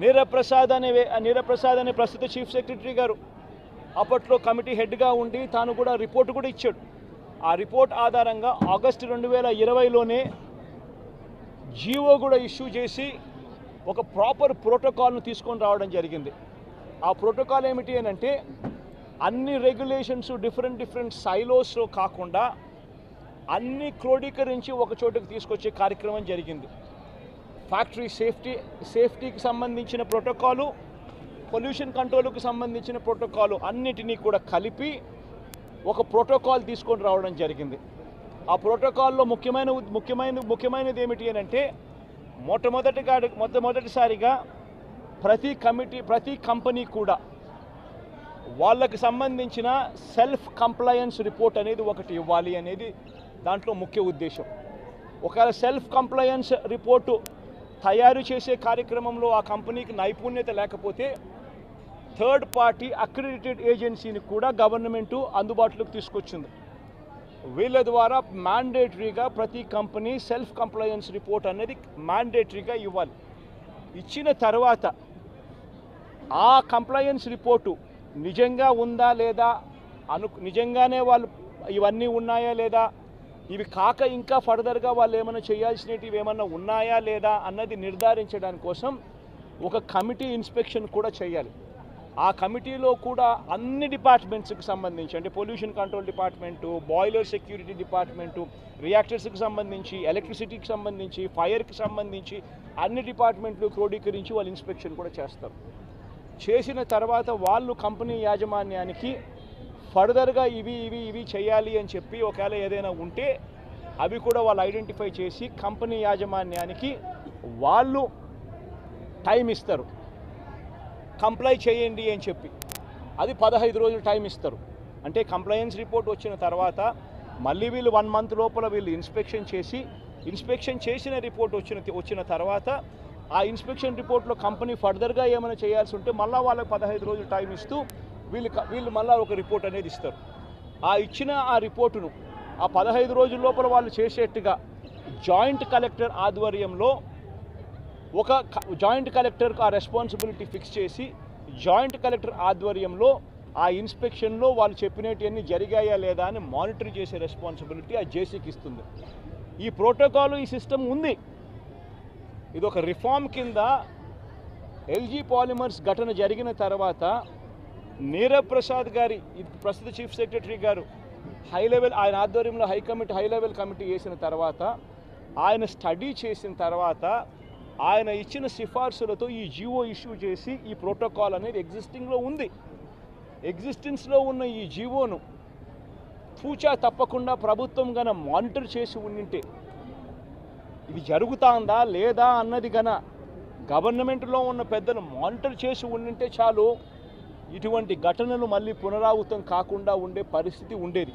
నీరప్రసాద్ అనే నీరప్రసాద్ అనే ప్రస్తుత చీఫ్ సెక్రటరీ గారు అప్పట్లో కమిటీ హెడ్గా ఉండి తాను కూడా రిపోర్ట్ కూడా ఇచ్చాడు. ఆ రిపోర్ట్ ఆధారంగా ఆగస్టు రెండు వేల ఇరవైలోనే జీవో కూడా ఇష్యూ చేసి ఒక ప్రాపర్ ప్రోటోకాల్ను తీసుకొని రావడం జరిగింది. ఆ ప్రోటోకాల్ ఏమిటి అని అంటే అన్ని రెగ్యులేషన్స్ డిఫరెంట్ డిఫరెంట్ సైలోస్లో కాకుండా అన్ని క్రోడీకరించి ఒక చోటుకు తీసుకొచ్చే కార్యక్రమం జరిగింది. ఫ్యాక్టరీ సేఫ్టీ సేఫ్టీకి సంబంధించిన ప్రోటోకాలు పొల్యూషన్ కంట్రోల్కి సంబంధించిన ప్రోటోకాలు అన్నిటినీ కూడా కలిపి ఒక ప్రోటోకాల్ తీసుకొని రావడం జరిగింది. ఆ ప్రోటోకాల్లో ముఖ్యమైన ఉద్- ముఖ్యమైన ముఖ్యమైనది ఏమిటి అని అంటే మొట్టమొదటిగా మొట్టమొదటిసారిగా ప్రతి కమిటీ ప్రతి కంపెనీ కూడా వాళ్ళకి సంబంధించిన సెల్ఫ్ కంప్లయన్స్ రిపోర్ట్ అనేది ఒకటి ఇవ్వాలి అనేది దాంట్లో ముఖ్య ఉద్దేశం. ఒకవేళ సెల్ఫ్ కంప్లయన్స్ రిపోర్టు తయారు చేసే కార్యక్రమంలో ఆ కంపెనీకి నైపుణ్యత లేకపోతే థర్డ్ పార్టీ అక్రిడిటెడ్ ఏజెన్సీని కూడా గవర్నమెంటు అందుబాటులోకి తీసుకొచ్చింది. వీళ్ళ ద్వారా మ్యాండేటరీగా ప్రతి కంపెనీ సెల్ఫ్ కంప్లయన్స్ రిపోర్ట్ అనేది మ్యాండేటరీగా ఇవ్వాలి. ఇచ్చిన తర్వాత ఆ కంప్లయన్స్ రిపోర్టు నిజంగా ఉందా లేదా అను నిజంగానే వాళ్ళు ఇవన్నీ ఉన్నాయా లేదా ఇవి కాక ఇంకా ఫర్దర్గా వాళ్ళు ఏమైనా చేయాల్సినవి ఏమైనా ఉన్నాయా లేదా అన్నది నిర్ధారించడానికి కోసం ఒక కమిటీ ఇన్స్పెక్షన్ కూడా చేయాలి. ఆ కమిటీలో కూడా అన్ని డిపార్ట్మెంట్స్కి సంబంధించి అంటే pollution control department boiler security department రియాక్టర్స్కి సంబంధించి ఎలక్ట్రిసిటీకి సంబంధించి ఫైర్కి సంబంధించి అన్ని డిపార్ట్మెంట్లు క్రోడీకరించి వాళ్ళు ఇన్స్పెక్షన్ కూడా చేస్తారు. చేసిన తర్వాత వాళ్ళు కంపెనీ యాజమాన్యానికి ఫర్దర్గా ఇవి ఇవి ఇవి చేయాలి అని చెప్పి ఒకవేళ ఏదైనా ఉంటే అవి కూడా వాళ్ళు ఐడెంటిఫై చేసి కంపెనీ యాజమాన్యానికి వాళ్ళు టైం ఇస్తారు. కంప్లై చేయండి అని చెప్పి. అది పదహైదు రోజులు టైం ఇస్తారు. అంటే కంప్లయన్స్ రిపోర్ట్ వచ్చిన తర్వాత మళ్ళీ వీళ్ళు వన్ మంత్ లోపల వీళ్ళు ఇన్స్పెక్షన్ చేసి ఇన్స్పెక్షన్ చేసిన రిపోర్ట్ వచ్చిన వచ్చిన తర్వాత ఆ ఇన్స్పెక్షన్ రిపోర్ట్లో కంపెనీ ఫర్దర్గా ఏమైనా చేయాల్సి ఉంటే మళ్ళీ వాళ్ళకి పదహైదు రోజులు టైం ఇస్తూ వీళ్ళు వీళ్ళు మళ్ళీ ఒక రిపోర్ట్ అనేది ఇస్తారు. ఆ ఇచ్చిన ఆ రిపోర్టును ఆ పదహైదు రోజుల లోపల వాళ్ళు చేసేట్టుగా జాయింట్ కలెక్టర్ ఆధ్వర్యంలో ఒక జాయింట్ కలెక్టర్కు ఆ రెస్పాన్సిబిలిటీ ఫిక్స్ చేసి జాయింట్ కలెక్టర్ ఆధ్వర్యంలో ఆ ఇన్స్పెక్షన్లో వాళ్ళు చెప్పినవన్నీ జరిగాయా లేదా అని మానిటర్ చేసే రెస్పాన్సిబిలిటీ ఆ జేసీకి ఇస్తుంది. ఈ ప్రోటోకాల్ ఈ సిస్టమ్ ఉంది. ఇది ఒక రిఫార్మ్ కింద ఎల్జీ పాలిమర్స్ ఘటన జరిగిన తర్వాత నీరవ్ ప్రసాద్ గారి ప్రస్తుత చీఫ్ సెక్రటరీ గారు హై లెవెల్ ఆయన ఆధ్వర్యంలో high committee high level committee వేసిన తర్వాత ఆయన స్టడీ చేసిన తర్వాత ఆయన ఇచ్చిన సిఫార్సులతో ఈ జియో ఇష్యూ చేసి ఈ ప్రోటోకాల్ అనేది ఎగ్జిస్టింగ్లో ఉంది. ఎగ్జిస్టెన్స్లో ఉన్న ఈ జీవోను పూచా తప్పకుండా ప్రభుత్వం గన మానిటర్ చేసి ఉండింటే ఇది జరుగుతాందా లేదా అన్నది గన గవర్నమెంట్లో ఉన్న పెద్దలు మానిటర్ చేసి ఉండింటే చాలు. ఇటువంటి ఘటనలు మళ్ళీ పునరావృతం కాకుండా ఉండే పరిస్థితి ఉండేది.